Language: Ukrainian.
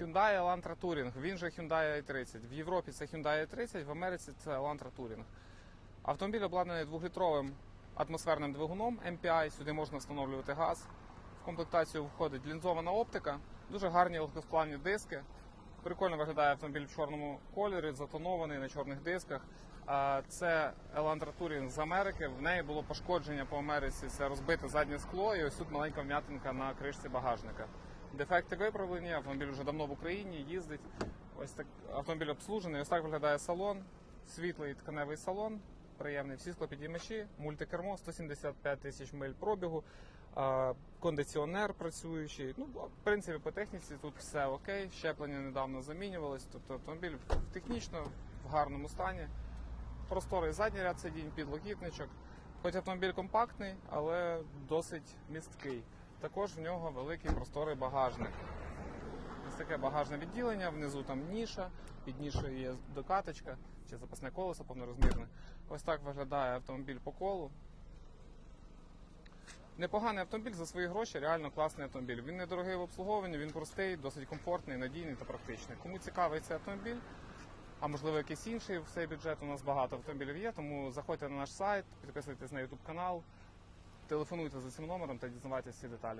Hyundai Elantra Touring, він же Hyundai i30. В Європі це Hyundai i30, в Америці це Elantra Touring. Автомобіль обладнаний двохлітровим атмосферним двигуном MPI, сюди можна встановлювати газ. В комплектацію входить лінзована оптика, дуже гарні легкосплавні диски. Прикольно виглядає автомобіль в чорному кольорі, затонований на чорних дисках. Це Elantra Touring з Америки. В неї було пошкодження по Америці. Це розбите заднє скло, і ось тут маленька вм'ятинка на кришці багажника. Дефекти виправлені, автомобіль вже давно в Україні їздить. Ось так автомобіль обслужений. Ось так виглядає салон. Світлий тканевий салон, приємний. Всі склопідіймачі, мультикермо, 175 тисяч миль пробігу, кондиціонер працюючий. Ну, в принципі, по техніці тут все окей. Щеплення недавно замінювалось. Тобто автомобіль технічно в гарному стані. Просторий задній ряд сидінь, підлокітничок. Хоч автомобіль компактний, але досить місткий. Також в нього великий просторий багажник. Ось таке багажне відділення, внизу там ніша, під нішою є докаточка чи запасне колесо повнорозмірне. Ось так виглядає автомобіль по колу. Непоганий автомобіль за свої гроші, реально класний автомобіль. Він недорогий в обслуговуванні, він простий, досить комфортний, надійний та практичний. Кому цікавий цей автомобіль, а можливо якийсь інший в цей бюджет, у нас багато автомобілів є, тому заходьте на наш сайт, підписуйтесь на YouTube канал, телефонуйте за цим номером та дізнавайтеся всі деталі.